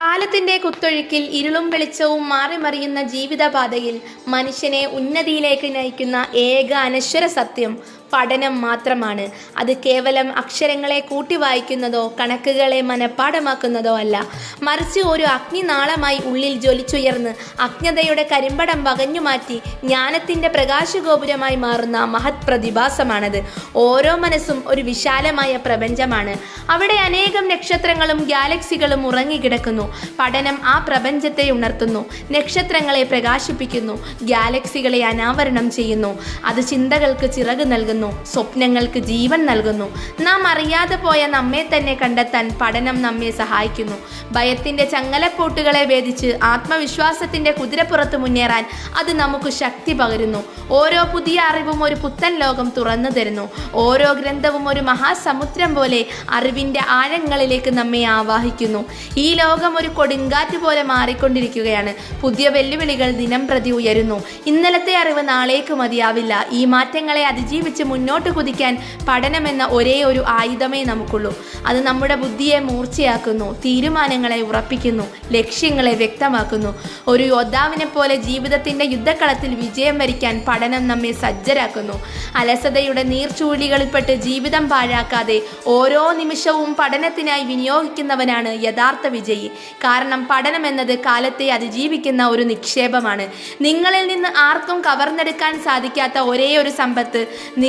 കാലത്തിന്റെ കുത്തൊഴുക്കിൽ ഇരുളും വെളിച്ചവും മാറിമറിയുന്ന ജീവിതപാതയിൽ മനുഷ്യനെ ഉന്നതിയിലേക്ക് നയിക്കുന്ന ഏക അനശ്വര സത്യം പഠനം മാത്രമാണ്. അത് കേവലം അക്ഷരങ്ങളെ കൂട്ടി വായിക്കുന്നതോ കണക്കുകളെ മനഃപ്പാടമാക്കുന്നതോ അല്ല. മറിച്ച് ഒരു അഗ്നിനാളമായി ഉള്ളിൽ ജ്വലിച്ചുയർന്ന് അജ്ഞതയുടെ കരിമ്പടം വകഞ്ഞുമാറ്റി ജ്ഞാനത്തിന്റെ പ്രകാശഗോപുരമായി മാറുന്ന മഹത് പ്രതിഭാസമാണത്. ഓരോ മനസ്സും ഒരു വിശാലമായ പ്രപഞ്ചമാണ്. അവിടെ അനേകം നക്ഷത്രങ്ങളും ഗാലക്സികളും ഉറങ്ങിക്കിടക്കുന്നു. പഠനം ആ പ്രപഞ്ചത്തെ ഉണർത്തുന്നു. നക്ഷത്രങ്ങളെ പ്രകാശിപ്പിക്കുന്നു. ഗാലക്സികളെ അനാവരണം ചെയ്യുന്നു. അത് ചിന്തകൾക്ക് ചിറക് നൽകുന്നു. സ്വപ്നങ്ങൾക്ക് ജീവൻ നൽകുന്നു. നാം അറിയാതെ പോയ നമ്മെ തന്നെ കണ്ടെത്താൻ പഠനം നമ്മെ സഹായിക്കുന്നു. ഭയത്തിന്റെ ചങ്ങലപ്പോട്ടുകളെ ഭേദിച്ച് ആത്മവിശ്വാസത്തിന്റെ കുതിരപ്പുറത്ത് മുന്നേറാൻ അത് നമുക്ക് ശക്തി പകരുന്നു. ഓരോ പുതിയ അറിവും ഒരു പുത്തൻ ലോകം തുറന്നു തരുന്നു. ഓരോ ഗ്രന്ഥവും ഒരു മഹാസമുദ്രം പോലെ അറിവിന്റെ ആഴങ്ങളിലേക്ക് നമ്മെ ആവാഹിക്കുന്നു. ഈ ലോകം ഒരു കൊടുങ്കാറ്റ് പോലെ മാറിക്കൊണ്ടിരിക്കുകയാണ്. പുതിയ വെല്ലുവിളികൾ ദിനം പ്രതി ഉയരുന്നു. ഇന്നലത്തെ അറിവ് നാളേക്ക് മതിയാവില്ല. ഈ മാറ്റങ്ങളെ അതിജീവിച്ച് മുന്നോട്ട് കുതിക്കാൻ പഠനമെന്ന ഒരേ ഒരു ആയുധമേ നമുക്കുള്ളൂ. അത് നമ്മുടെ ബുദ്ധിയെ മൂർച്ചയാക്കുന്നു തീരുമാനങ്ങളെ ഉറപ്പിക്കുന്നു ലക്ഷ്യങ്ങളെ വ്യക്തമാക്കുന്നു. ഒരു യോദ്ധാവിനെ പോലെ ജീവിതത്തിന്റെ യുദ്ധക്കളത്തിൽ വിജയം വരിക്കാൻ പഠനം നമ്മെ സജ്ജരാക്കുന്നു. അലസതയുടെ നീർച്ചൂഴികളിൽപ്പെട്ട് ജീവിതം പാഴാക്കാതെ ഓരോ നിമിഷവും പഠനത്തിനായി വിനിയോഗിക്കുന്നവനാണ് യഥാർത്ഥ വിജയി. കാരണം പഠനം എന്നത് കാലത്തെ അതിജീവിക്കുന്ന ഒരു നിക്ഷേപമാണ്. നിങ്ങളിൽ നിന്ന് ആർക്കും കവർന്നെടുക്കാൻ സാധിക്കാത്ത ഒരേ ഒരു സമ്പത്ത്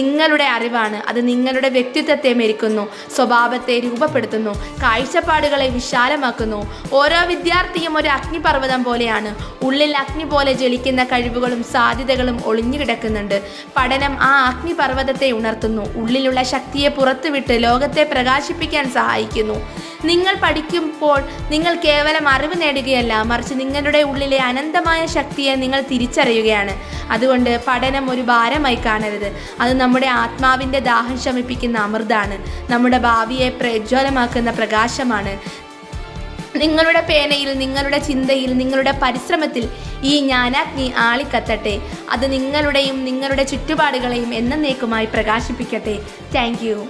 നിങ്ങളുടെ അറിവാണ്. അത് നിങ്ങളുടെ വ്യക്തിത്വത്തെ മെരിക്കുന്നു സ്വഭാവത്തെ രൂപപ്പെടുത്തുന്നു കാഴ്ചപ്പാടുകളെ വിശാലമാക്കുന്നു. ഓരോ വിദ്യാർത്ഥിയും ഒരു അഗ്നിപർവതം പോലെയാണ്. ഉള്ളിൽ അഗ്നി പോലെ ജ്വലിക്കുന്ന കഴിവുകളും സാധ്യതകളും ഒളിഞ്ഞു കിടക്കുന്നുണ്ട്. പഠനം ആ അഗ്നിപർവതത്തെ ഉണർത്തുന്നു. ഉള്ളിലുള്ള ശക്തിയെ പുറത്തുവിട്ട് ലോകത്തെ പ്രകാശിപ്പിക്കാൻ സഹായിക്കുന്നു. നിങ്ങൾ പഠിക്കുമ്പോൾ നിങ്ങൾ കേവലം അറിവ് നേടുകയല്ല മറിച്ച് നിങ്ങളുടെ ഉള്ളിലെ അനന്തമായ ശക്തിയെ നിങ്ങൾ തിരിച്ചറിയുകയാണ്. അതുകൊണ്ട് പഠനം ഒരു ഭാരമായി കാണരുത്. അത് നമ്മുടെ ആത്മാവിന്റെ ദാഹം ശമിപ്പിക്കുന്ന അമൃതാണ്. നമ്മുടെ ഭാവിയെ പ്രജ്വലമാക്കുന്ന പ്രകാശമാണ്. നിങ്ങളുടെ പേനയിൽ നിങ്ങളുടെ ചിന്തയിൽ നിങ്ങളുടെ പരിശ്രമത്തിൽ ഈ ജ്ഞാനാഗ്നി ആളിക്കത്തട്ടെ. അത് നിങ്ങളുടെയും നിങ്ങളുടെ ചുറ്റുപാടുകളെയും എന്നേക്കുമായി പ്രകാശിപ്പിക്കട്ടെ. താങ്ക്